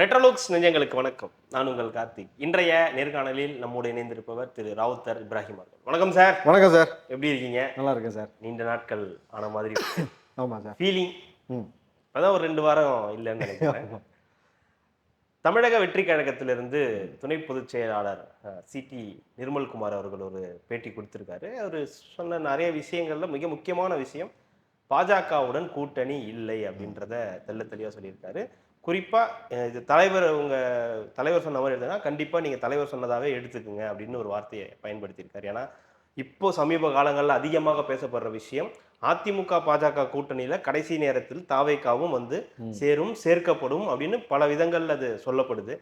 ரெட்ரோலோக்ஸ் நெஞ்சங்களுக்கு வணக்கம். நான் உங்கள் கார்த்திக். இன்றைய நேர்காணலில் நம்மோடு இணைந்திருப்பவர் திரு ராவுத்தர் இப்ராஹிம் அவர்கள். வணக்கம் சார். வணக்கம் சார். எப்படி இருக்கீங்க? நல்லா இருக்கேன் சார். நீண்ட நாட்கள் ஆன மாதிரி ஆமாம் சார். ஃபீலிங் அதான் ஒரு ரெண்டு வாரம் இல்லைன்னு நினைக்கிறேன். தமிழக வெற்றி கழகத்திலிருந்து துணை பொதுச் செயலாளர் சிடி நிர்மல்குமார் அவர்கள் ஒரு பேட்டி கொடுத்திருக்காரு. அவர் சொன்ன நிறைய விஷயங்கள்ல மிக முக்கியமான விஷயம் பாஜகவுடன் கூட்டணி இல்லை அப்படின்றத தெள்ள தெளிவாக சொல்லியிருக்காரு. குறிப்பா அஹ், இது தலைவர் உங்க தலைவர் சொன்ன மாதிரி எழுதுனா கண்டிப்பா நீங்க தலைவர் சொன்னதாவே எடுத்துக்குங்க அப்படின்னு ஒரு வார்த்தையை பயன்படுத்தியிருக்காரு. ஏன்னா இப்போ சமீப காலங்களில் அதிகமாக பேசப்படுற விஷயம் அதிமுக பாஜக கூட்டணியில கடைசி நேரத்தில் தாவேக்காவும் வந்து. சேரும் சேர்க்கப்படும் அப்படின்னு பல விதங்கள்ல அது சொல்லப்படுது.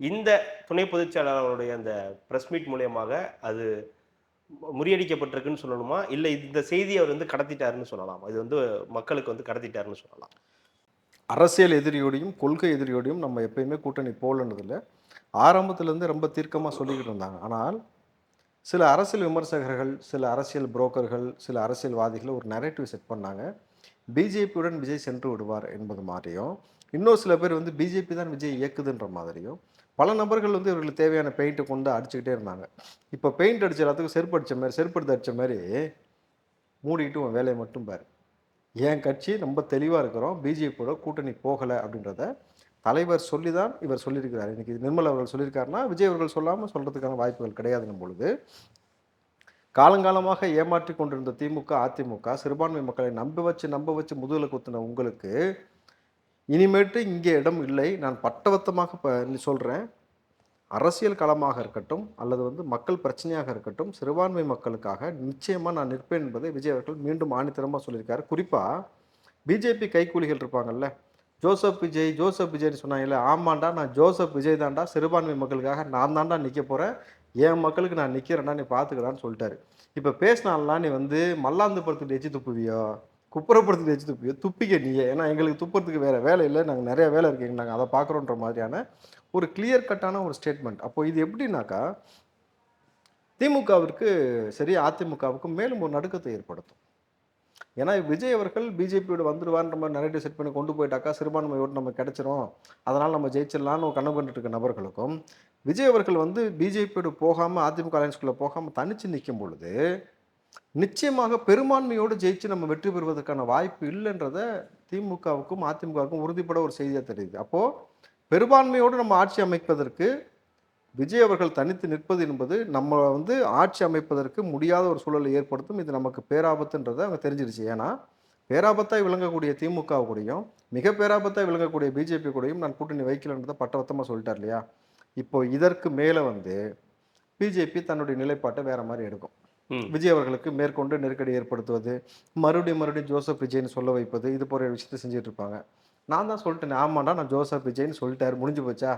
இந்த துணை பொதுச் செயலாளருடைய அந்த பிரஸ் மீட் மூலியமாக அது முறியடிக்கப்பட்டிருக்குன்னு சொல்லணுமா? இல்லை இந்த செய்தியை அவர் வந்து கடத்திட்டாருன்னு சொல்லலாம். இது வந்து மக்களுக்கு வந்து கடத்திட்டாருன்னு சொல்லலாம். அரசியல் எதிரியோடையும் கொள்கை எதிரியோடையும் நம்ம எப்பயுமே கூட்டணி போகலன்றதில்ல ஆரம்பத்துலேருந்து ரொம்ப தீர்க்கமாக சொல்லிக்கிட்டு இருந்தாங்க. ஆனால் சில அரசியல் விமர்சகர்கள் சில அரசியல் புரோக்கர்கள் சில அரசியல்வாதிகள் ஒரு நரேட்டிவ் செட் பண்ணாங்க. பிஜேபியுடன் விஜய் சென்று விடுவார் என்பது மாதிரியும் இன்னும் சில பேர் வந்து பிஜேபி தான் விஜய் இயக்குதுன்ற மாதிரியும் பல நபர்கள் வந்து இவர்களுக்கு தேவையான பெயிண்ட்டை கொண்டு அடிச்சுக்கிட்டே இருந்தாங்க. இப்போ பெயிண்ட் அடிச்ச எல்லாத்துக்கும் செருப்பு அடித்த மாதிரி செருப்பு எடுத்து மாதிரி மூடிட்டு உன் வேலையை மட்டும் பாரு. என் கட்சி ரொம்ப தெளிவாக இருக்கிறோம். பிஜேபியோட கூட்டணி போகலை அப்படின்றத தலைவர் சொல்லி தான் இவர் சொல்லியிருக்கிறார். இன்றைக்கி நிர்மலா அவர்கள் சொல்லியிருக்காருன்னா விஜய் அவர்கள் சொல்லாமல் சொல்கிறதுக்கான வாய்ப்புகள் கிடையாதுன்னும் பொழுது காலங்காலமாக ஏமாற்றி கொண்டிருந்த திமுக அதிமுக சிறுபான்மை மக்களை நம்ப வச்சு நம்ப வச்சு முதுகில் குத்தின உங்களுக்கு இனிமேட்டு இங்கே இடம் இல்லை. நான் பட்டவத்தமாக இப்போ சொல்கிறேன் அரசியல் களமாக இருக்கட்டும் அல்லது வந்து மக்கள் பிரச்சனையாக இருக்கட்டும் சிறுபான்மை மக்களுக்காக நிச்சயமாக நான் நிற்பேன் என்பதை விஜய் அவர்கள் மீண்டும் ஆணித்தரமாக சொல்லியிருக்காரு. குறிப்பாக பிஜேபி கைக்கூலிகள் இருப்பாங்கல்ல ஜோசப் விஜய் ஜோசப் விஜய்னு சொன்னாங்கல்ல ஆமாண்டா நான் ஜோசப் விஜய் தான்டா சிறுபான்மை மக்களுக்காக நான் தான்டா நிற்க போகிறேன் என் மக்களுக்கு நான் நிற்கிறேன்டா நீ பார்த்துக்கடான்னு சொல்லிட்டாரு. இப்போ பேசினாலாம் நீ வந்து மல்லாந்து படத்துக்கு எச்சு துப்புவியோ? குப்புறப்படுத்துக்கு வச்சு துப்பியோ? துப்பிக்க நீயே. ஏன்னா எங்களுக்கு துப்புறதுக்கு வேறு வேலை இல்லை. நாங்கள் நிறைய வேலை இருக்கீங்க நாங்கள் அதை பார்க்குறோன்ற மாதிரியான ஒரு கிளியர் கட்டான ஒரு ஸ்டேட்மெண்ட் அப்போ இது எப்படின்னாக்கா திமுகவிற்கு சரி அதிமுகவுக்கும் மேலும் ஒரு நடுக்கத்தை ஏற்படுத்தும். ஏன்னா விஜய் அவர்கள் பிஜேபியோட வந்துடுவான்ற மாதிரி நிறைய செட் பண்ணி கொண்டு போயிட்டாக்கா சிறுபான்மையோடு நம்ம கிடைச்சிரும். அதனால் நம்ம ஜெயிச்சிடலாம்னு கண்ணு கனவு கண்டுட்டு இருக்க நபர்களுக்கும் விஜய் அவர்கள் வந்து பிஜேபியோடு போகாமல் அதிமுக அலையன்ஸ்குள்ளே போகாமல் தனித்து நிற்கும் பொழுது நிச்சயமாக பெரும்பான்மையோடு ஜெயிச்சு நம்ம வெற்றி பெறுவதற்கான வாய்ப்பு இல்லைன்றத திமுகவுக்கும் அதிமுகவுக்கும் உறுதிப்பட ஒரு செய்தியாக தெரியுது. அப்போது பெரும்பான்மையோடு நம்ம ஆட்சி அமைப்பதற்கு விஜய் அவர்கள் தனித்து நிற்பது என்பது நம்ம வந்து ஆட்சி அமைப்பதற்கு முடியாத ஒரு சூழலை ஏற்படுத்தும். இது நமக்கு பேராபத்துன்றதை அவங்க தெரிஞ்சிருச்சு. ஏன்னா பேராபத்தாய் விளங்கக்கூடிய திமுக கூடயும் மிக பேராபத்தாய் விளங்கக்கூடிய பிஜேபி கூடயும் நான் கூட்டணி வைக்கலன்றதை பட்டவத்தமாக சொல்லிட்டார் இல்லையா? இப்போ இதற்கு மேலே வந்து பிஜேபி தன்னுடைய நிலைப்பாட்டை வேறு மாதிரி எடுக்கும். விஜய் அவர்களுக்கு மேற்கொண்டு நெருக்கடி ஏற்படுத்துவது மறுபடியும் மறுபடியும் ஜோசப் விஜய்னு சொல்ல வைப்பது இது போன்ற விஷயத்தை செஞ்சுட்டு இருப்பாங்க. நான் தான் சொல்லிட்டேன் ஆமாண்டா நான் ஜோசப் விஜய்னு சொல்லிட்டாரு முடிஞ்சு போச்சா?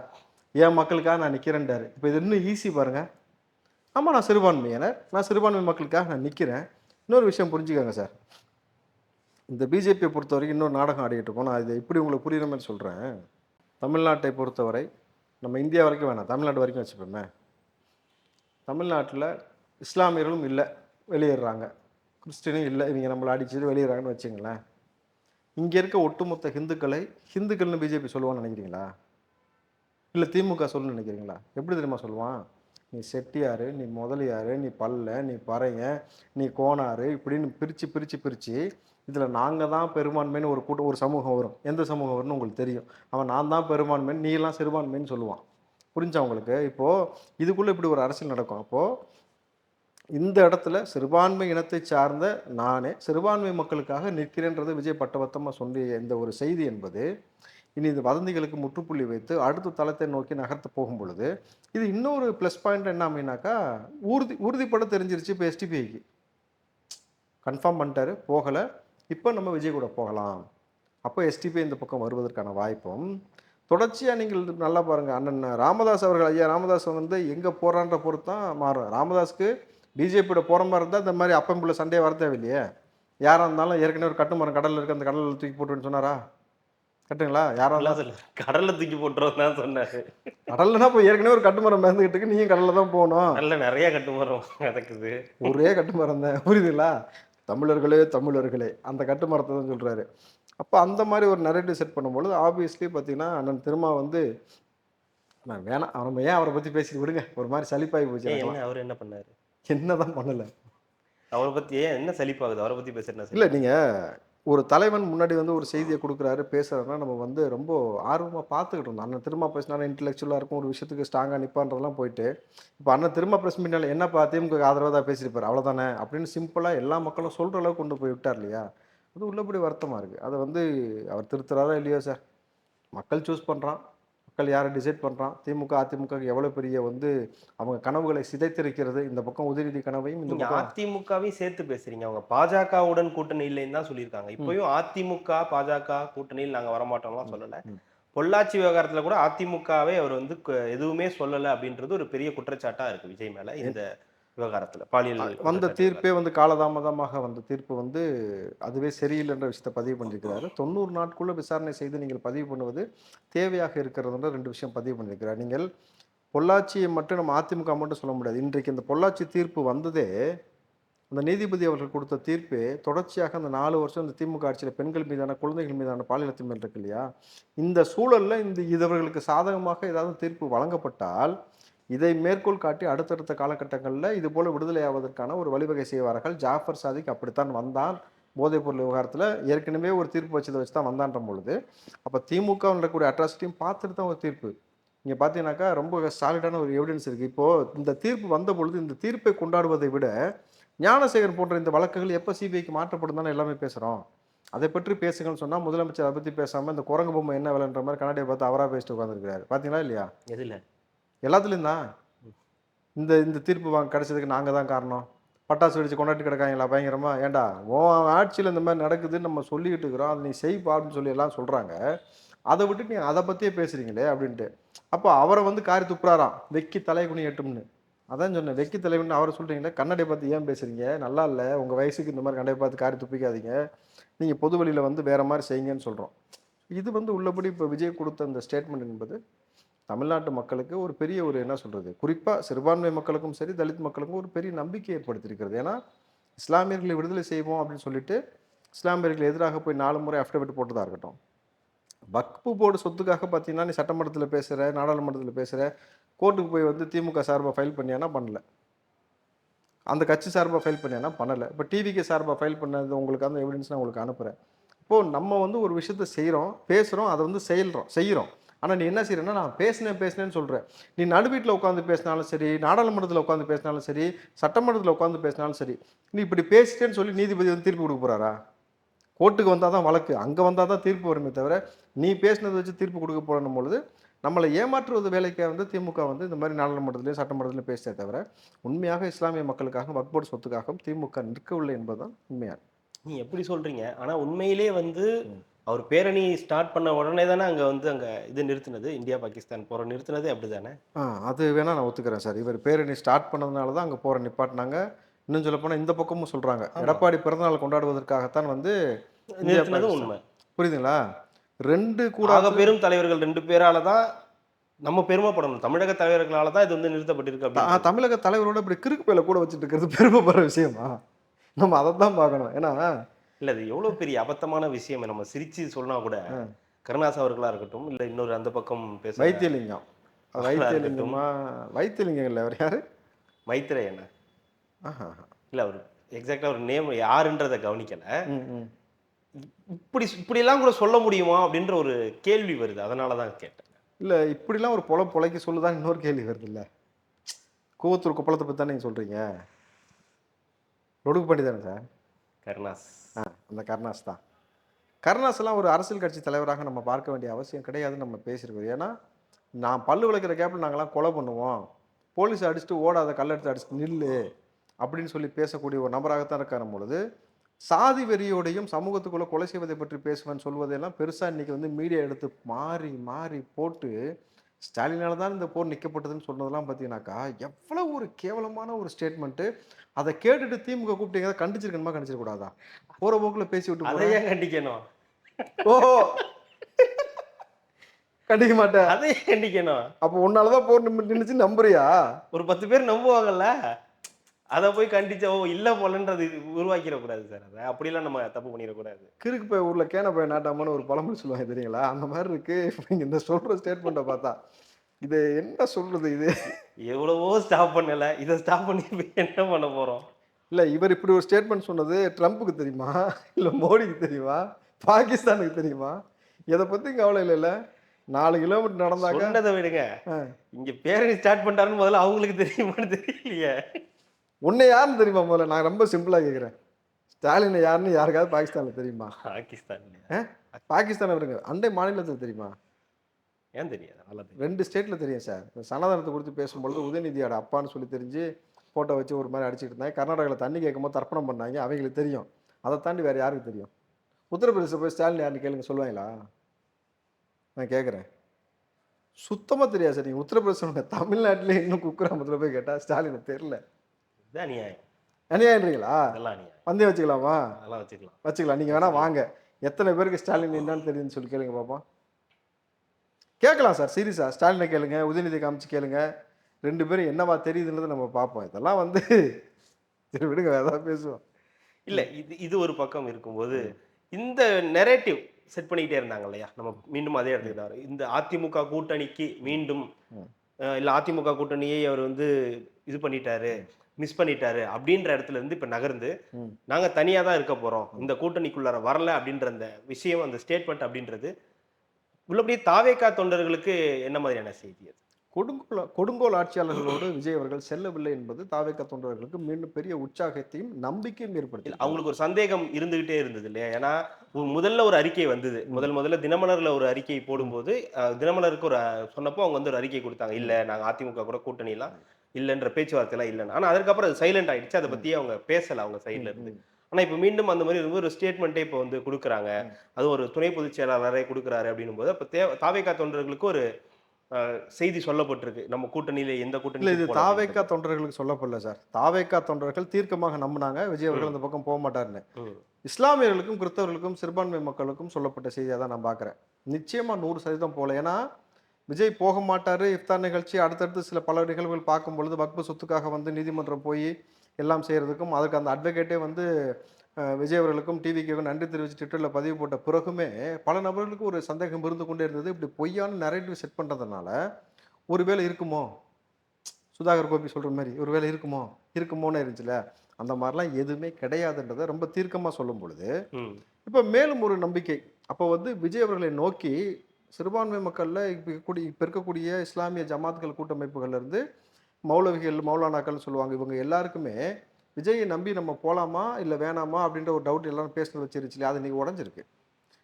என் மக்களுக்காக நான் நிற்கிறேன்டாரு இப்போ இது இன்னும் ஈஸி பாருங்க. ஆமாம் நான் சிறுபான்மையினர் நான் சிறுபான்மை மக்களுக்காக நான் நிற்கிறேன் இன்னொரு விஷயம் புரிஞ்சுக்கோங்க சார். இந்த பிஜேபியை பொறுத்த வரைக்கும் இன்னொரு நாடகம் ஆடிக்கிட்டு இருக்கோம். நான் இதை இப்படி உங்களுக்கு புரியுற மாதிரி சொல்கிறேன் தமிழ்நாட்டை பொறுத்தவரை நம்ம இந்தியா வரைக்கும் வேணாம். தமிழ்நாடு வரைக்கும் வச்சுப்போமே. தமிழ்நாட்டில் இஸ்லாமியர்களும் இல்லை வெளியேறாங்க கிறிஸ்டினும் இல்லை இவங்க நம்மளை அடிச்சுட்டு வெளியேறாங்கன்னு வச்சுங்களேன் இங்கே இருக்க ஒட்டுமொத்த ஹிந்துக்களை ஹிந்துக்கள்னு பிஜேபி சொல்லுவான்னு நினைக்கிறீங்களா? இல்லை திமுக சொல்லு நினைக்கிறீங்களா? எப்படி தெரியுமா சொல்லுவான்? நீ செட்டியார் நீ முதலியார் நீ பல்ல நீ பறைய நீ கோனார் இப்படின்னு பிரித்து பிரித்து பிரித்து இதில் நாங்கள் தான் பெரும்பான்மைன்னு ஒரு கூட்டம் ஒரு சமூகம் வரும். எந்த சமூகம் வரும்னு உங்களுக்கு தெரியும். அவன் நான் தான் பெரும்பான்மைன்னு நீ எல்லாம் சிறுபான்மைன்னு சொல்லுவான். புரிஞ்சா உங்களுக்கு? இப்போது இதுக்குள்ளே இப்படி ஒரு அரசியல் நடக்கும். அப்போது இந்த இடத்துல சிறுபான்மை இனத்தை சார்ந்த நானே சிறுபான்மை மக்களுக்காக நிற்கிறேன்றது விஜய் பட்டவத்தமாக சொல்லிய இந்த ஒரு செய்தி என்பது இனி இந்த வதந்திகளுக்கு முற்றுப்புள்ளி வைத்து அடுத்த தளத்தை நோக்கி நகர்த்த போகும் பொழுது இது இன்னொரு ப்ளஸ் பாயிண்ட் என்ன அப்படின்னாக்கா உறுதி உறுதிப்பட தெரிஞ்சிருச்சு இப்போ எஸ்டிபிஐக்கு கன்ஃபார்ம் பண்ணிட்டாரு போகலை. இப்போ நம்ம விஜய் கூட போகலாம். அப்போ எஸ்டிபி இந்த பக்கம் வருவதற்கான வாய்ப்பும் தொடர்ச்சியாக நீங்கள் நல்லா பாருங்கள் அண்ணன் ராமதாஸ் அவர்கள் ஐயா ராமதாஸ் வந்து எங்கே போகிறான்ற பொறுத்து தான் மாறும். ராமதாஸ்க்கு பிஜேபியோட போகிற மாதிரி இருந்தால் இந்த மாதிரி அப்பம்புள்ள சண்டையே வர தேவையில்லையே. யாராக இருந்தாலும் ஏற்கனவே ஒரு கட்டுமரம் கடலில் இருக்கு அந்த கடலில் தூக்கி போட்டுன்னு சொன்னாரா? கட்டுங்களா? இருந்தாலும். அல்லாத கடல்ல தூக்கி போட்டுருவோம் தான் சொன்னாரு. கடல்லனா இப்போ ஏற்கனவே ஒரு கட்டுமரம் மேந்துக்கிட்டு இருக்கு. நீயும் கடலில் தான் போகணும். நல்ல நிறைய கட்டுமரம் கிடக்குது. ஒரே கட்டுமரம் தான். புரியுதுங்களா? தமிழர்களே தமிழர்களே. அந்த கட்டுமரத்தை தான் சொல்றாரு. அப்போ அந்த மாதிரி ஒரு நரேட்டிவ் செட் பண்ணும்பொழுது ஆப்வியஸ்லி பார்த்தீங்கன்னா அண்ணன் திருமா வந்து நான் வேணாம். அவனை ஏன் அவரை பற்றி பேசிட்டு விடுங்க. ஒரு மாதிரி சலிப்பாகி போச்சு அவர் என்ன பண்ணாரு? என்னதான் பண்ணல. அவரை பத்தி ஏன் என்ன சலிப்பாகுது? அவரை பத்தி பேசுறது என்ன இல்லை நீங்கள் ஒரு தலைவன் முன்னாடி வந்து ஒரு செய்தியை கொடுக்குறாரு பேசுறாருன்னா நம்ம வந்து ரொம்ப ஆர்வமாக பார்த்துக்கிட்டு இருந்தோம். அண்ணன் திரும்ப பேசினாலும் இன்டெலெக்சுவலாக இருக்கும் ஒரு விஷயத்துக்கு ஸ்ட்ராங்காக நிற்பான்றதெல்லாம் போயிட்டு இப்போ அண்ணன் திரும்ப பிரஸ் மீட்டில் என்னப்பா திமுக ஆதரவாக தான் பேசியிருப்பார் அவ்வளோதானே அப்படின்னு சிம்பிளாக எல்லா மக்களும் சொல்கிற அளவுக்கு கொண்டு போய் விட்டார் இல்லையா? அது உள்ளபடி வருத்தமாக இருக்குது அதை வந்து அவர் திருத்துறாரா இல்லையோ சார் மக்கள் சூஸ் பண்ணுறான் மக்கள் யாரை டிசைட் பண்ணுறான் திமுக அதிமுக எவ்வளோ பெரிய வந்து அவங்க கனவுகளை சிதைத்திருக்கிறது? இந்த பக்கம் உதயநிதி கனவையும் இந்த அதிமுகவையும் சேர்த்து பேசுறீங்க. அவங்க பாஜகவுடன் கூட்டணி இல்லைன்னு தான் சொல்லியிருக்காங்க. இப்பயும் அதிமுக பாஜக கூட்டணியில் நாங்க வரமாட்டோம்லாம் சொல்லல. பொள்ளாச்சி விவகாரத்துல கூட அதிமுகவே அவர் வந்து எதுவுமே சொல்லல அப்படின்றது ஒரு பெரிய குற்றச்சாட்டா இருக்கு விஜய் மேல. இந்த விவகாரத்துல பாலியல் வந்த தீர்ப்பே வந்து காலதாமதமாக வந்த தீர்ப்பு வந்து அதுவே சரியில்லைன்ற விஷயத்தை பதிவு பண்ணியிருக்கிறாரு தொண்ணூறு நாட்குள்ள விசாரணை செய்து நீங்கள் பதிவு பண்ணுவது தேவையாக இருக்கிறதுன்ற ரெண்டு விஷயம் பதிவு பண்ணியிருக்கிறார் நீங்கள் பொள்ளாச்சியை மட்டும் நம்ம அதிமுக மட்டும் சொல்ல முடியாது. இன்றைக்கு இந்த பொள்ளாச்சி தீர்ப்பு வந்ததே அந்த நீதிபதி அவர்கள் கொடுத்த தீர்ப்பு தொடர்ச்சியாக அந்த நாலு வருஷம் இந்த திமுக ஆட்சியில் பெண்கள் மீதான குழந்தைகள் மீதான பாலியல் தீர்ப்பு இருக்கு இல்லையா? இந்த சூழல்ல இந்த இதவர்களுக்கு சாதகமாக ஏதாவது தீர்ப்பு வழங்கப்பட்டால் இதை மேற்கோள் காட்டி அடுத்தடுத்த காலகட்டங்களில் இது போல விடுதலை ஆவதற்கான ஒரு வழிவகை செய்வார்கள். ஜாஃபர் சாதிக் அப்படித்தான் வந்தான். போதைப்பொருள் விவகாரத்தில் ஏற்கனவே ஒரு தீர்ப்பு வச்சதை வச்சு தான் வந்தான்ற பொழுது அப்போ திமுக நடக்கக்கூடிய அட்ராசிட்டியும் பார்த்துட்டு தான் ஒரு தீர்ப்பு. இங்கே பார்த்தீங்கன்னாக்கா ரொம்ப சாலிடான ஒரு எவிடன்ஸ் இருக்குது இப்போது இந்த தீர்ப்பு வந்த பொழுது இந்த தீர்ப்பை கொண்டாடுவதை விட ஞானசேகர் போன்ற இந்த வழக்குகள் எப்போ சிபிஐக்கு மாற்றப்படும் தானே எல்லாமே பேசுகிறோம் அதை பற்றி பேசுங்கன்னு சொன்னால் முதலமைச்சர் அதை பற்றி பேசாமல் இந்த குரங்கு பொம்மை என்ன விலைன்ற மாதிரி கண்ணாடியை பார்த்து அவராக பேசிட்டு உட்காந்துருக்காரு பார்த்தீங்களா இல்லையா? எதுல? எல்லாத்துலேயும் தான் இந்த இந்த தீர்ப்பு வாங்க கிடைச்சதுக்கு நாங்கள் தான் காரணம். பட்டாசு வெடிச்சு கொண்டாட்டி கிடக்காங்களா பயங்கரமா? ஏன்டா உன் ஆட்சியில் இந்த மாதிரி நடக்குதுன்னு நம்ம சொல்லிக்கிட்டு இருக்கிறோம். அதை நீ செய்ப்பா அப்படின்னு சொல்லி எல்லாம் சொல்கிறாங்க அதை விட்டு நீ அதை பற்றியே பேசுகிறீங்களே அப்படின்ட்டு. அப்போ அவரை வந்து காரி துப்புறாராம். வெக்கி தலைகுனி எட்டும்னு. அதான் சொன்னேன் வெக்கி தலைவன் அவரை சொல்கிறீங்களே கண்ணடை பார்த்து ஏன் பேசுகிறீங்க நல்லா இல்லை உங்கள் வயசுக்கு இந்த மாதிரி கண்ணாடியை பார்த்து காரி துப்பிக்காதீங்க. நீங்கள் பொது வழியில் வந்து வேறு மாதிரி செய்யுங்கன்னு சொல்கிறோம் இது வந்து உள்ளபடி இப்போ விஜய் கொடுத்த அந்த ஸ்டேட்மெண்ட் என்பது தமிழ்நாட்டு மக்களுக்கு ஒரு பெரிய ஒரு என்ன சொல்கிறது குறிப்பாக சிறுபான்மை மக்களுக்கும் சரி தலித் மக்களுக்கும் ஒரு பெரிய நம்பிக்கை ஏற்படுத்தியிருக்கிறது. ஏன்னா இஸ்லாமியர்களை விடுதலை செய்வோம் அப்படின்னு சொல்லிட்டு இஸ்லாமியர்கள் எதிராக போய் நாலு முறை அஃபிடவிட் போட்டதாக இருக்கட்டும். வக்பு போர்டு சொத்துக்காக பார்த்தீங்கன்னா நீ சட்டமன்றத்தில் பேசுகிற நாடாளுமன்றத்தில் பேசுகிற கோர்ட்டுக்கு போய் வந்து திமுக சார்பாக ஃபைல் பண்ணியானா பண்ணல. அந்த கட்சி சார்பாக ஃபைல் பண்ணியானா பண்ணலை. இப்போ டிவிக்கு சார்பாக ஃபைல் பண்ணது உங்களுக்கு அந்த எவிடன்ஸ் நான் உங்களுக்கு அனுப்புகிறேன் இப்போது நம்ம வந்து ஒரு விஷயத்த செய்கிறோம் பேசுகிறோம் அதை வந்து செயல்றோம் செய்கிறோம் ஆனால் நீ என்ன செய்யறேன்னா நான் பேசினேன் பேசினேன்னு சொல்கிறேன் நீ நடுவீட்டில் உட்காந்து பேசினாலும் சரி நாடாளுமன்றத்தில் உட்காந்து பேசினாலும் சரி சட்டமன்றத்தில் உட்காந்து பேசினாலும் சரி நீ இப்படி பேசிட்டேன்னு சொல்லி நீதிபதி வந்து தீர்ப்பு கொடுக்க போறாரா? கோர்ட்டுக்கு வந்தால் தான் வழக்கு அங்கே வந்தால் தான் தீர்ப்பு வருமே தவிர நீ பேசினதை வச்சு தீர்ப்பு கொடுக்க போறணும் பொழுது நம்மளை ஏமாற்றுவது வேலைக்கு வந்து திமுக வந்து இந்த மாதிரி நாடாளுமன்றத்திலையும் சட்டமன்றத்திலையும் பேசிட்டே தவிர உண்மையாக இஸ்லாமிய மக்களுக்காக வக்போர்டு சொத்துக்காகவும் திமுக நிற்கவில்லை என்பதுதான் உண்மையான நீ எப்படி சொல்றீங்க? ஆனா உண்மையிலே வந்து அவர் பேரணி ஸ்டார்ட் பண்ண உடனே தானே அங்க வந்து அங்க இது நிறுத்தினது? இந்தியா பாகிஸ்தான் போற நிறுத்தினதே அப்படிதானே? ஆ அது வேணா நான் ஒத்துக்கிறேன் சார். இவர் பேரணி ஸ்டார்ட் பண்ணதுனால தான் அங்கே போகிற நிப்பாட்டினாங்க. இன்னும் சொல்ல போனால் இந்த பக்கமும் சொல்கிறாங்க எடப்பாடி பிறந்தநாள் கொண்டாடுவதற்காகத்தான் வந்து நிறுத்தினது. உண்மை. புரியுதுங்களா? ரெண்டு கூட பெரும் தலைவர்கள் ரெண்டு பேரால தான் நம்ம பெருமைப்படணும். தமிழக தலைவர்களால தான் இது வந்து நிறுத்தப்பட்டிருக்கு தமிழக தலைவரோட இப்படி கிறுக்கு பேல கூட வச்சுட்டு இருக்கிறது பெருமைப்படுற விஷயமா? நம்ம அதை தான் பார்க்கணும். ஏன்னா இல்ல இது எவ்வளவு பெரிய அபத்தமான விஷயம். நம்ம சிரிச்சு சொன்னா கூட கருணாஸ் அவர்களா இருக்கட்டும் இல்ல இன்னொரு அந்த பக்கம் பேச வைத்தியலிங்கம். வைத்தியலிங்கமா வைத்தியலிங்கம் இல்லை அவர் யாரு? மைத்ரேயன். ஆஹா. இல்ல அவர் எக்ஸாக்டா ஒரு நேம் யாருன்றதை கவனிக்கல. இப்படி இப்படி எல்லாம் கூட சொல்ல முடியுமா அப்படின்ற ஒரு கேள்வி வருது. அதனால தான் கேட்டேன். இல்லை இப்படிலாம் ஒரு பொல பொழைக்க சொல்லுதான் இன்னொரு கேள்வி வருது இல்லை? கூவத்தூர் குப்பளத்தை பற்றி தான் நீங்கள் சொல்கிறீங்க ஒடுக்கு பண்ணி தானே சார்? கருணாஸ். ஆ அந்த கருணாஸ் தான். கருணாஸ்லாம் ஒரு அரசியல் கட்சி தலைவராக நம்ம பார்க்க வேண்டிய அவசியம் கிடையாதுன்னு நம்ம பேசியிருக்கோம். ஏன்னா நான் பல்லு விளக்கிற கேப்பில் நாங்களாம் கொலை பண்ணுவோம். போலீஸ் அடிச்சுட்டு ஓடாத கல்லெடுத்து அடிச்சுட்டு நில்லு அப்படின்னு சொல்லி பேசக்கூடிய ஒரு நபராகத்தான் இருக்காரு பொழுது. சாதி வெறியோடையும் சமூகத்துக்குள்ளே கொலை செய்வதை பற்றி பேசுவேன் சொல்வதெல்லாம் பெருசாக இன்றைக்கி வந்து மீடியா எடுத்து மாறி மாறி போட்டு ஸ்டாலினால தான் இந்த போர் நிற்கப்பட்டதுன்னு சொன்னதெல்லாம் பார்த்தீங்கன்னாக்கா எவ்வளோ ஒரு கேவலமான ஒரு ஸ்டேட்மெண்ட்டு அதை கேட்டுட்டு திமுக கூப்பிட்டீங்க அதை கண்டிச்சிருக்கணுமா கண்டிச்சிடக்கூடாதா? போகிற போக்கில் பேசி விட்டு. அதையே கண்டிக்கணும். ஓஹோ. கண்டிக்க மாட்டேன். அதையே கண்டிக்கணும். அப்போ உன்னாலதான் போர் நின்னு- நின்னுச்சு நம்புறியா? ஒரு பத்து பேர் நம்புவாங்கல்ல? அதை போய் கண்டிச்சா ஓ இல்ல போலன்றது உருவாக்கிடக்கூடாது சார் அதை. அப்படிலாம் நம்ம தப்பு பண்ணிடக்கூடாது. கிறுக்கு போய் ஊரில் கேன போய் நாட்டாமன்னு ஒரு பழமொழி சொல்லுவாங்க தெரியுங்களா? அந்த மாதிரி இருக்கு. நீங்க இந்த சொல்ற ஸ்டேட்மெண்ட்டை பார்த்தா இது என்ன சொல்றது இது? எவ்வளவோ ஸ்டாப் பண்ணல. இதை ஸ்டாப் பண்ணி என்ன பண்ண போறோம்? இல்லை இவர் இப்படி ஒரு ஸ்டேட்மெண்ட் சொன்னது ட்ரம்ப்புக்கு தெரியுமா? இல்லை மோடிக்கு தெரியுமா? பாகிஸ்தானுக்கு தெரியுமா? இதை பற்றி கவலை இல்லைல்ல நாலு கிலோமீட்டர் நடந்தாக்க விடுங்க. இங்க பேரணி ஸ்டார்ட் பண்ணிட்டாருன்னு முதல்ல அவங்களுக்கு தெரியுமான்னு தெரியலையே. உன்னை யாருன்னு தெரியுமா முதல்ல? நான் ரொம்ப சிம்பிளாக கேட்குறேன் ஸ்டாலின் யாருன்னு யாருக்காவது பாகிஸ்தானில் தெரியுமா? பாகிஸ்தான் பாகிஸ்தான் விடுங்க அண்டை மாநிலத்தில் தெரியுமா? ஏன் தெரியாது? நல்லா ரெண்டு ஸ்டேட்டில் தெரியும் சார். சனாதனத்தை குறித்து பேசும்பொழுது உதயநிதியோட அப்பான்னு சொல்லி தெரிஞ்சு ஃபோட்டோ வச்சு ஒரு மாதிரி அடிச்சுட்டு இருந்தாங்க. கர்நாடகாவில் தண்ணி கேட்கும்போது தர்ப்பணம் பண்ணாங்க. அவங்களுக்கு தெரியும். அதை தாண்டி வேறு யாருக்கு தெரியும்? உத்தரப்பிரதேச போய் ஸ்டாலின் யாருன்னு கேளுங்க சொல்லுவாங்களா? நான் கேட்குறேன் சுத்தமாக தெரியாது சார். நீங்கள் உத்தரப்பிரதேசம் தமிழ்நாட்டிலே இன்னும் குக்கிராமத்தில் போய் கேட்டால் ஸ்டாலினை தெரில இதுதான் அநியாயம். அநியாயன்றீங்களா? அதெல்லாம் அநியாயம். பந்தயம் வச்சுக்கலாமா? அதெல்லாம் வச்சுக்கலாம். வச்சுக்கலாம். நீங்கள் வேணா வாங்க. எத்தனை பேருக்கு ஸ்டாலின் என்னன்னு தெரியுதுன்னு சொல்லி கேளுங்க பாப்போம். கேட்கலாம் சார் சீரியஸா ஸ்டாலினை கேளுங்க உதயநிதி காமிச்சு கேளுங்க. ரெண்டு பேரும் என்னவா தெரியுதுன்றதை நம்ம பார்ப்போம் இதெல்லாம் வந்து சரி விடுங்க வேற பேசுவோம். இல்ல இது இது ஒரு பக்கம் இருக்கும்போது இந்த நெரேட்டிவ் செட் பண்ணிக்கிட்டே இருந்தாங்க இல்லையா? நம்ம மீண்டும் அதே வரோம். இந்த அதிமுக கூட்டணிக்கு மீண்டும் இல்ல அதிமுக கூட்டணியை அவர் வந்து இது பண்ணிட்டாரு. மிஸ் பண்ணிட்டாரு அப்படின்ற இடத்துல இருந்து இப்ப நகர்ந்து. நாங்க தனியா தான் இருக்க போறோம். இந்த கூட்டணிக்குள்ளார வரல அப்படின்ற அந்த விஷயம் அந்த ஸ்டேட்மெண்ட் அப்படின்றது உள்ளபடியே தாவேக்கா தொண்டர்களுக்கு என்ன மாதிரியான செய்தி அது? கொடுங்கோல் கொடுங்கோல் ஆட்சியாளர்களோடு விஜய் அவர்கள் செல்லவில்லை என்பது தாவேக்க தொண்டர்களுக்கு மீண்டும் பெரிய உற்சாகத்தையும் நம்பிக்கையும் ஏற்படுத்தி அவங்களுக்கு ஒரு சந்தேகம் இருந்துகிட்டே இருந்தது இல்லையா? ஏன்னா முதல்ல ஒரு அறிக்கை வந்தது. முதல் முதல்ல தினமலர்ல ஒரு அறிக்கை போடும்போது தினமலருக்கு ஒரு சொன்னப்போ அவங்க வந்து ஒரு அறிக்கை கொடுத்தாங்க. இல்ல நாங்க அதிமுக கூட கூட்டணி எல்லாம் இல்லைன்ற பேச்சுவார்த்தை எல்லாம் இல்லைன்னு. ஆனா அதுக்கப்புறம் அது சைலண்ட் ஆயிடுச்சு. அதை பத்தியே அவங்க பேசல அவங்க சைட்ல இருந்து. ஆனா இப்ப மீண்டும் அந்த மாதிரி ஒரு ஸ்டேட்மெண்ட்டே இப்போ வந்து கொடுக்குறாங்க. அது ஒரு துணை பொதுச் செயலாளரே கொடுக்குறாரு அப்படின்னும் போது அப்ப தே தாவேக்கா தொண்டர்களுக்கு ஒரு செய்தி சொல்லப்பட்டிருக்கு. நம்ம கூட்டணியில எந்த இல்ல கூட்டணி இது தாவேக்கா தொண்டர்களுக்கு சொல்லப்படல சார். தாவேக்கா தொண்டர்கள் தீர்க்கமாக நம்பினாங்க. விஜய் அவர்கள் அந்த பக்கம் போக மாட்டாருன்னு. இஸ்லாமியர்களுக்கும் கிறிஸ்தவர்களுக்கும் சிறுபான்மை மக்களுக்கும் சொல்லப்பட்ட செய்தியாக தான் நான் பார்க்குறேன் நிச்சயமாக நூறு சதவீதம் போகல ஏன்னா விஜய் போக மாட்டார். இஃப்தார் நிகழ்ச்சி அடுத்தடுத்து சில பல நிகழ்வுகள் பார்க்கும் பொழுது வக்பு சொத்துக்காக வந்து நீதிமன்றம் போய் எல்லாம் செய்கிறதுக்கும் அதுக்கு அந்த அட்வொகேட்டே வந்து விஜய் அவர்களுக்கும் டிவிக்கு நன்றி தெரிவித்து ட்விட்டரில் பதிவு போட்ட பிறகுமே பல நபர்களுக்கு ஒரு சந்தேகம் இருந்து கொண்டே இருந்தது. இப்படி பொய்யான நரேட்டிவ் செட் பண்ணுறதுனால ஒருவேளை இருக்குமோ? சுதாகர் கோபி சொல்கிற மாதிரி ஒருவேளை இருக்குமோ? இருக்குமோன்னு இருந்துச்சுல. அந்த மாதிரிலாம் எதுவுமே கிடையாதுன்றதை ரொம்ப தீர்க்கமாக சொல்லும் பொழுது. இப்போ மேலும் ஒரு நம்பிக்கை. அப்போ வந்து விஜய் அவர்களை நோக்கி சிறுபான்மை மக்களில் இப்போ இருக்கக்கூடிய இப்போ இருக்கக்கூடிய இஸ்லாமிய ஜமாத்கள் கூட்டமைப்புகள்லேருந்து மௌலவிகள் மௌலானாக்கள் சொல்லுவாங்க. இவங்க எல்லாருக்குமே விஜயை நம்பி நம்ம போகலாமா இல்லை வேணாமா அப்படின்ற ஒரு டவுட் எல்லாரும் பேசினது வச்சிருச்சு இல்லையா? அது நீங்கள் உடஞ்சிருக்கு.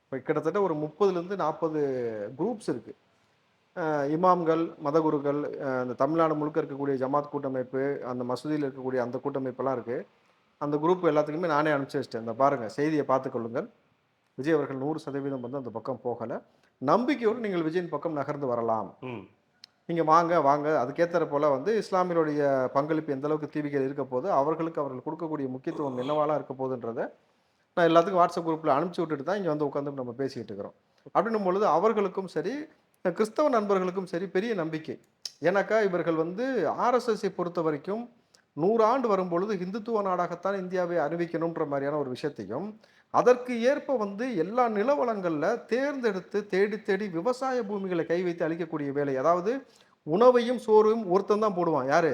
இப்போ கிட்டத்தட்ட ஒரு முப்பதுலேருந்து நாற்பது குரூப்ஸ் இருக்குது இமாம்கள் மதகுருக்கள் அந்த தமிழ்நாடு முழுக்க இருக்கக்கூடிய ஜமாத் கூட்டமைப்பு அந்த மசூதியில் இருக்கக்கூடிய அந்த கூட்டமைப்பெல்லாம் இருக்குது அந்த குரூப் எல்லாத்துக்குமே நானே அனுப்பிச்சி வச்சிட்டேன். இந்த பாருங்கள் செய்தியை பார்த்துக்கொள்ளுங்கள் விஜய் அவர்கள் நூறு சதவீதம் வந்து அந்த பக்கம் போகலை. நம்பிக்கையோடு நீங்கள் விஜயின் பக்கம் நகர்ந்து வரலாம். நீங்கள் வாங்க வாங்க. அதுக்கேற்ற போல் வந்து இஸ்லாமியருடைய பங்களிப்பு எந்த அளவுக்கு தீவிகள் இருக்க போது அவர்களுக்கு அவர்கள் கொடுக்கக்கூடிய முக்கியத்துவம் என்னவாலாம் இருக்க போகுதுன்றதை நான் எல்லாத்துக்கும் வாட்ஸ்அப் குரூப்பில் அனுப்பிச்சி விட்டுட்டு தான் இங்கே வந்து உட்காந்து நம்ம பேசிக்கிட்டு இருக்கிறோம். அப்படின்னும் பொழுது அவர்களுக்கும் சரி கிறிஸ்தவ நண்பர்களுக்கும் சரி பெரிய நம்பிக்கை. ஏன்னாக்கா இவர்கள் வந்து ஆர்எஸ்எஸ்ஸை பொறுத்த வரைக்கும் நூறு ஆண்டு வரும்பொழுது இந்துத்துவ நாடாகத்தான் இந்தியாவை அறிவிக்கணுன்ற மாதிரியான ஒரு விஷயத்தையும் அதற்கு ஏற்ப வந்து எல்லா நிலவளங்களில் தேர்ந்தெடுத்து தேடி தேடி விவசாய பூமிகளை கை வைத்து அளிக்கக்கூடிய வேலை. அதாவது உணவையும் சோறும் ஒருத்தன் தான் போடுவான். யார்?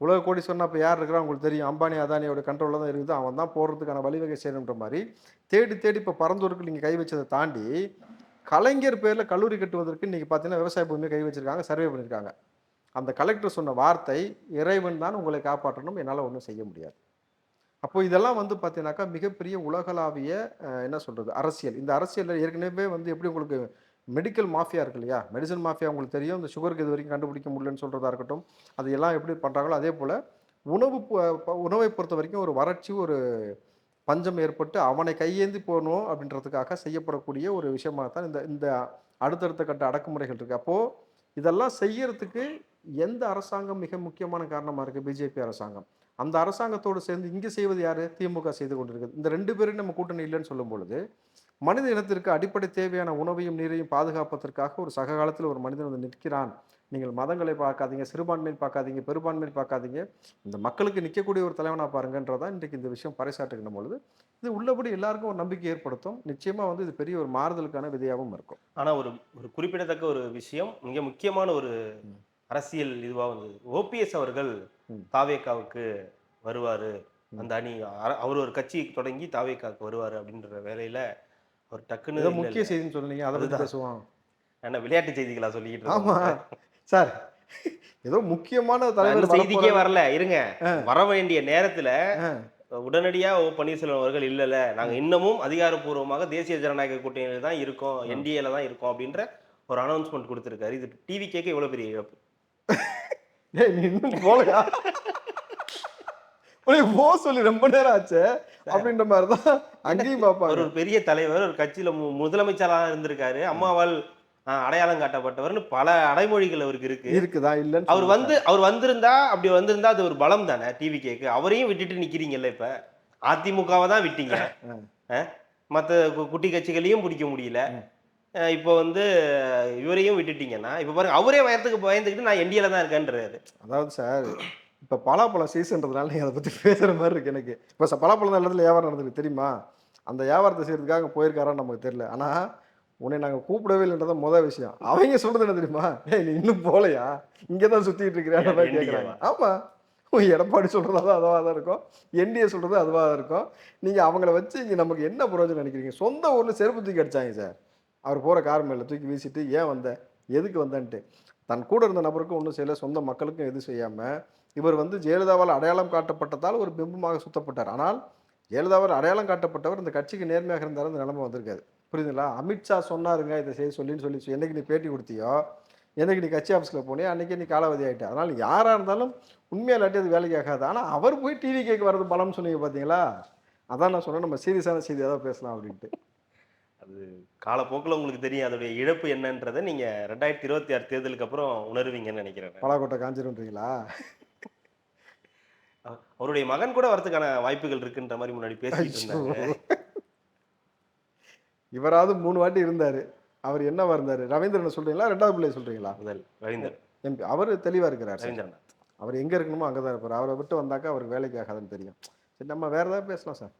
உலக கோடி சொன்னால் இப்போ யார் இருக்கிறா உங்களுக்கு தெரியும். அம்பானி அதானியோட கண்ட்ரோலில் தான் இருக்குது. அவன் தான் போடுறதுக்கான வழிவகை செய்யணுன்ற மாதிரி. தேடி தேடி இப்போ பரந்தூருக்கு நீங்கள் கை வச்சதை தாண்டி கலைஞர் பேரில் கல்லூரி கட்டுவதற்கு இன்றைக்கி பார்த்தீங்கன்னா விவசாய பூமியை கை வச்சுருக்காங்க சர்வே பண்ணியிருக்காங்க அந்த கலெக்டர் சொன்ன வார்த்தை இறைவன் தான் உங்களை காப்பாற்றணும். என்னால் ஒன்றும் செய்ய முடியாது. அப்போ இதெல்லாம் வந்து பார்த்தீங்கன்னாக்கா மிகப்பெரிய உலகளாவிய என்ன சொல்கிறது அரசியல். இந்த அரசியலில் ஏற்கனவே வந்து எப்படி உங்களுக்கு மெடிக்கல் மாஃபியா இருக்கு இல்லையா? மெடிசன் மாஃபியா உங்களுக்கு தெரியும். இந்த சுகருக்கு இது வரைக்கும் கண்டுபிடிக்க முடியலன்னு சொல்கிறதா இருக்கட்டும். அது எல்லாம் எப்படி பண்ணுறாங்களோ அதே போல் உணவு உணவை பொறுத்த வரைக்கும் ஒரு வறட்சி ஒரு பஞ்சம் ஏற்பட்டு அவனை கையேந்தி போகணும் அப்படின்றதுக்காக செய்யப்படக்கூடிய ஒரு விஷயமாக தான் இந்த இந்த அடுத்தடுத்த கட்ட அடக்குமுறைகள் இருக்குது அப்போது இதெல்லாம் செய்யறதுக்கு எந்த அரசாங்கம் மிக முக்கியமான காரணமாக இருக்குது பிஜேபி அரசாங்கம். அந்த அரசாங்கத்தோடு சேர்ந்து இங்கே செய்வது யார்? திமுக செய்து கொண்டிருக்குது. இந்த ரெண்டு பேரும் நம்ம கூட்டணி இல்லைன்னு சொல்லும் பொழுது மனித இனத்திற்கு அடிப்படை தேவையான உணவையும் நீரையும் பாதுகாப்பதற்காக ஒரு சக காலத்தில் ஒரு மனிதன் வந்து நிற்கிறான். நீங்கள் மதங்களை பார்க்காதீங்க சிறுபான்மையை பார்க்காதீங்க பெரும்பான்மையை பார்க்காதீங்க. இந்த மக்களுக்கு நிற்கக்கூடிய ஒரு தலைவனா பாருங்கன்றதான் இன்றைக்கு இந்த விஷயம் பறைசாற்றுகின்ற பொழுது இது உள்ளபடி எல்லாருக்கும் ஒரு நம்பிக்கை ஏற்படுத்தும். நிச்சயமா வந்து இது பெரிய ஒரு மாறுதலுக்கான விதையாகவும் இருக்கும். ஆனா ஒரு ஒரு குறிப்பிடத்தக்க ஒரு விஷயம் மிக முக்கியமான ஒரு அரசியல் இதுவா வந்தது ஓபிஎஸ் அவர்கள். தாவேக்காவுக்கு வருவாரு. அந்த அணி அவர் ஒரு கட்சி தொடங்கி தாவேக்காவுக்கு வருவாரு அப்படின்ற வேலையில அவர் டக்குன்னு முக்கிய. செய்தின்னு சொன்னீங்க அதை. பேசுவோம். என்ன விளையாட்டு செய்திகளா சொல்லிக்கிட்டு ஆமா. இருக்கோம் சார் ஏதோ முக்கியமான தலைவர் செய்திக்கே. வரல. இருங்க. வர வேண்டிய நேரத்துல. உடனடியா ஓ பன்னீர்செல்வம் அவர்கள் இல்லல. நாங்க இன்னமும் அதிகாரப்பூர்வமாக தேசிய ஜனநாயக கூட்டணியில தான் இருக்கோம் என்டிஏல தான் இருக்கோம் அப்படின்ற ஒரு அனௌன்ஸ்மெண்ட் கொடுத்திருக்காரு. இது டிவி கேட்க எவ்வளவு பெரிய இழப்பு? ஏய் நீ இன்னும் போலையா உனக்கு போ சொல்லி ரொம்ப நேரம் ஆச்சு. அப்படின்ற மாதிரி தான் அங்கேயும் பார்ப்பாங்க. ஒரு பெரிய தலைவர் ஒரு கட்சியில முதலமைச்சராக இருந்திருக்காரு. அம்மாவால் ஆஹ், அடையாளம் காட்டப்பட்டவர்னு பல அடைமொழிகள் அவருக்கு இருக்கு. இருக்குதா இல்லன்னு அவர் வந்து அவர் வந்திருந்தா அப்படி வந்திருந்தா அது ஒரு பலம் தானே டிவி கேக்கு. அவரையும் விட்டுட்டு நிக்கிறீங்கல்ல இப்ப? அதிமுகவை தான் விட்டீங்க. கு- குட்டி கட்சிகளையும் பிடிக்க முடியல. இப்போ வந்து இவரையும் விட்டுட்டீங்கன்னா இப்ப பாருங்க அவரே வயத்துக்கு பயந்துக்கிட்டு நான் என்டிஏல தான் இருக்கேன்றாரு. அதாவது சார் இப்போ பலாப்பழம் சீசன்றதுனால நீங்கள் அதை பற்றி பேசுகிற மாதிரி இருக்கு எனக்கு. இப்போ பலாப்பழம் தான் இடத்துல வியாபாரம் நடந்திருக்கு தெரியுமா? அந்த வியாபாரத்தை செய்யறதுக்காக போயிருக்காரான்னு நமக்கு தெரியல. ஆனால் உன்னை நாங்கள் கூப்பிடவே இல்லைன்றதான் முதல் விஷயம். அவங்க சொல்றது என்ன தெரியுமா? ஏய் நீ இன்னும் போலையா இங்கே தான் சுற்றிட்டு NDA கேட்குறாங்க ஆமாம் எடப்பாடி சொல்கிறது அது அதுவாக தான் இருக்கும். என்டிஏ சொல்கிறது அதுவாக தான் இருக்கும். நீங்கள் அவங்கள வச்சு இங்கே நமக்கு என்ன பிரயோஜனம் நினைக்கிறீங்க? சொந்த ஊரில் செருப்பு தூக்கி அடிச்சாங்க சார். அவர் போகிற கார் மேலே தூக்கி வீசிட்டு ஏன் வந்த? எதுக்கு வந்தன்ட்டு? தன் கூட இருந்த நபருக்கும் ஒன்றும் செய்யலை. சொந்த மக்களுக்கும் எதுவும் செய்யாமல் இவர் வந்து ஜெயலலிதாவால் அடையாளம் காட்டப்பட்டதால் ஒரு பிம்பமாக சுத்தப்பட்டார். ஆனால் ஜெயலலிதாவால் அடையாளம் காட்டப்பட்டவர் இந்த கட்சிக்கு நேர்மையாக இருந்தார் அந்த நிலைமை வந்திருக்காது. புரியுதுங்களா? அமித்ஷா சொன்னாருங்க இதை செய்ய சொல்லின்னு சொல்லி என்னைக்கு நீ பேட்டி கொடுத்தியோ என்னைக்கு நீ கட்சி ஆஃபீஸில் போனியோ அன்றைக்கி நீ காலாவதி ஆகிட்ட அதனால் யாராக இருந்தாலும் உண்மையாக இல்லாட்டி அது வேலைக்கு ஆகாது. ஆனால் அவர் போய் டிவி கேட்க வர்றது பலம்னு சொன்னீங்க பார்த்தீங்களா அதான் நான் சொன்னேன் நம்ம சீரியஸான செய்தி ஏதாவது பேசலாம் அப்படின்ட்டு. அது காலப்போக்கில் உங்களுக்கு தெரியும். அதோடைய இழப்பு என்னன்றதை நீங்க ரெண்டாயிரத்தி இருபத்தி ஆறு தேர்தலுக்கு அப்புறம் உணர்வீங்கன்னு நினைக்கிறேன் பலாக்கோட்டை காஞ்சிருன்றீங்களா அவருடைய மகன் கூட வரதுக்கான வாய்ப்புகள் இருக்குன்ற மாதிரி முன்னாடி பேசிட்டு இருந்தாங்க இவராவது மூணு வாட்டி இருந்தார். அவர் என்னவா இருந்தார் ரவீந்திரன் சொல்றீங்களா? ரெண்டாவது பிள்ளை சொல்றீங்களா? முதல் ரவீந்தர் எம்பி அவர் தெளிவாக இருக்கிறார். ரவீந்திரநாத் அவர் எங்கே இருக்கணுமோ அங்கே தான் இருப்பார். அவரை விட்டு வந்தாக்கா அவருக்கு வேலைக்கு ஆகாதுன்னு தெரியும். சரி நம்ம வேறு ஏதாவது பேசலாம் சார்.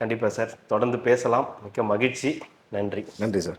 கண்டிப்பா சார். தொடர்ந்து பேசலாம். மிக்க மகிழ்ச்சி. நன்றி. நன்றி சார்.